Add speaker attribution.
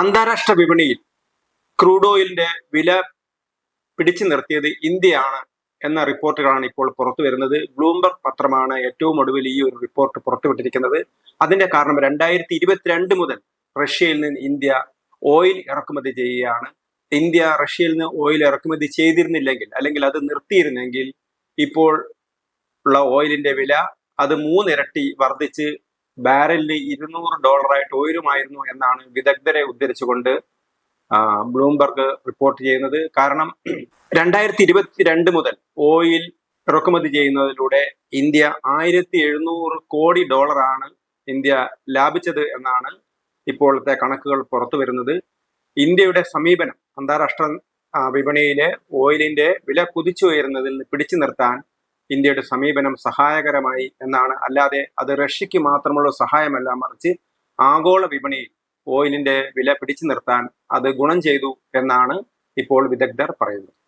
Speaker 1: അന്താരാഷ്ട്ര വിപണിയിൽ ക്രൂഡ് ഓയിലിന്റെ വില പിടിച്ചു നിർത്തിയത് ഇന്ത്യയാണ് എന്ന റിപ്പോർട്ടുകളാണ് ഇപ്പോൾ പുറത്തു വരുന്നത്. ബ്ലൂംബർഗ് പത്രമാണ് ഏറ്റവും ഒടുവിൽ ഈ ഒരു റിപ്പോർട്ട് പുറത്തുവിട്ടിരിക്കുന്നത്. അതിന്റെ കാരണം രണ്ടായിരത്തി ഇരുപത്തിരണ്ട് മുതൽ റഷ്യയിൽ നിന്ന് ഇന്ത്യ ഓയിൽ ഇറക്കുമതി ചെയ്യുകയാണ്. ഇന്ത്യ റഷ്യയിൽ നിന്ന് ഓയിൽ ഇറക്കുമതി ചെയ്തിരുന്നില്ലെങ്കിൽ അല്ലെങ്കിൽ അത് നിർത്തിയിരുന്നെങ്കിൽ ഇപ്പോൾ ഉള്ള ഓയിലിന്റെ വില അത് മൂന്നിരട്ടി വർദ്ധിച്ച് ബാരലിന് ഇരുന്നൂറ് ഡോളറായിട്ട് ഉയരുമായിരുന്നു എന്നാണ് വിദഗ്ധരെ ഉദ്ധരിച്ചുകൊണ്ട് ബ്ലൂംബർഗ് റിപ്പോർട്ട് ചെയ്യുന്നത്. കാരണം രണ്ടായിരത്തി ഇരുപത്തിരണ്ട് മുതൽ ഓയിൽ ഇറക്കുമതി ചെയ്യുന്നതിലൂടെ ഇന്ത്യ ആയിരത്തി എഴുന്നൂറ് കോടി ഡോളറാണ് ഇന്ത്യ ലാഭിച്ചത് എന്നാണ് ഇപ്പോഴത്തെ കണക്കുകൾ പുറത്തു വരുന്നത്. ഇന്ത്യയുടെ സമീപനം അന്താരാഷ്ട്ര വിപണിയിലെ ഓയിലിന്റെ വില കുതിച്ചുയരുന്നതിൽ പിടിച്ചു നിർത്താൻ ഇന്ത്യയുടെ സമീപനം സഹായകരമായി എന്നാണ്. അല്ലാതെ അത് റഷ്യക്ക് മാത്രമുള്ള സഹായമല്ല മറിച്ച് ആഗോള വിപണിയിൽ ഓയിലിന്റെ വില പിടിച്ചു നിർത്താൻ അത് ഗുണം ചെയ്തു എന്നാണ് ഇപ്പോൾ വിദഗ്ധർ പറയുന്നത്.